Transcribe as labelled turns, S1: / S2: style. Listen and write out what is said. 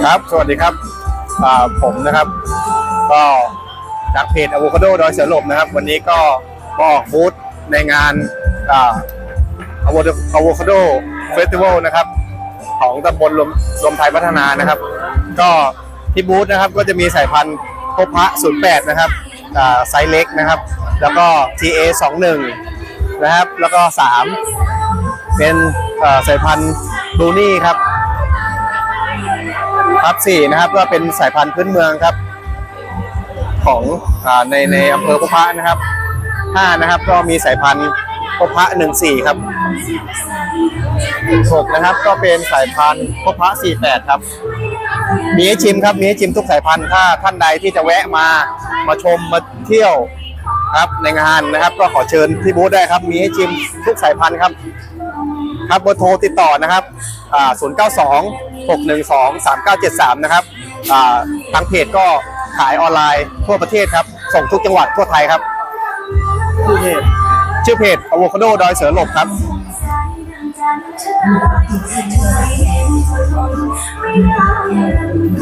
S1: ครับ สวัสดีครับผมนะครับ ก็จากเพจอะโวคาโดดอยเสือหลบนะครับ วันนี้ก็มาออกบูธในงานอะโวคาโดเฟสติวัลนะครับ ของตำบลรวมรวมไทยพัฒนานะครับ ก็ที่บูธนะครับก็จะมีสายพันธุ์พบพระ08 นะครับไซส์เล็กนะครับ แล้วก็ TA 21นะครับ แล้วก็ 3 เป็นสายพันธุ์บลูนี่ครับ ครับสี่นะครับ ก็เป็นสายพันธุ์พื้นเมืองครับ ของอในในอำเภอพบพระนะครับห้านะครับ ก็มีสายพันธุ์พบพระหนึ่งสี่ครับหกนะครับ ก็เป็นสายพันธุ์พบพระสี่แปดครับ มีให้ชิมครับมีให้ชิมทุกสายพันธุ์ถ้าท่านใดที่จะแวะมามาชมมาเที่ยวครับในงานนะครับ ก็ขอเชิญที่บูธได้ครับ มีให้ชิมทุกสายพันธุ์ครับ ครับเบอร์โทรติดต่อนะครับอ่า092 612 3973 นะครับอ่าทางเพจก็ขายออนไลน์ทั่วประเทศครับ ส่งทุกจังหวัดทั่วไทยครับ ชื่อเพจชื่อเพจ Avocado ดอยเสือหลบครับ
S2: ไม่ได้